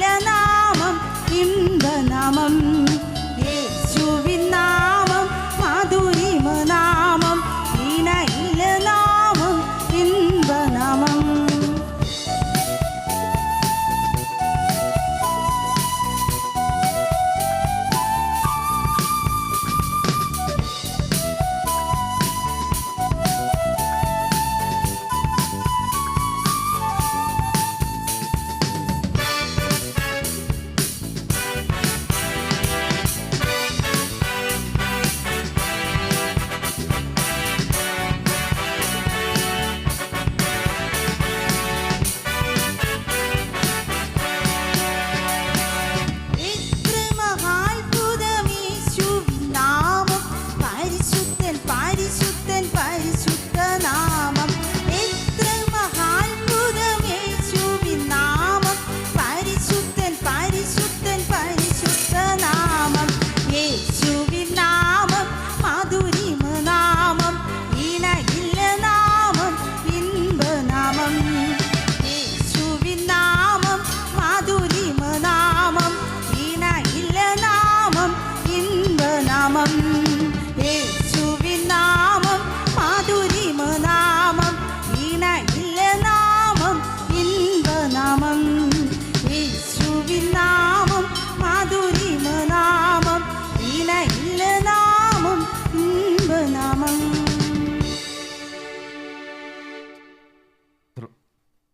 നല്ല നാമം ഇമ്പനാമം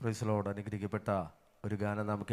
പ്രൈസലോട് അനുഗ്രഹിക്കപ്പെട്ട ഒരു ഗാനം നമുക്ക്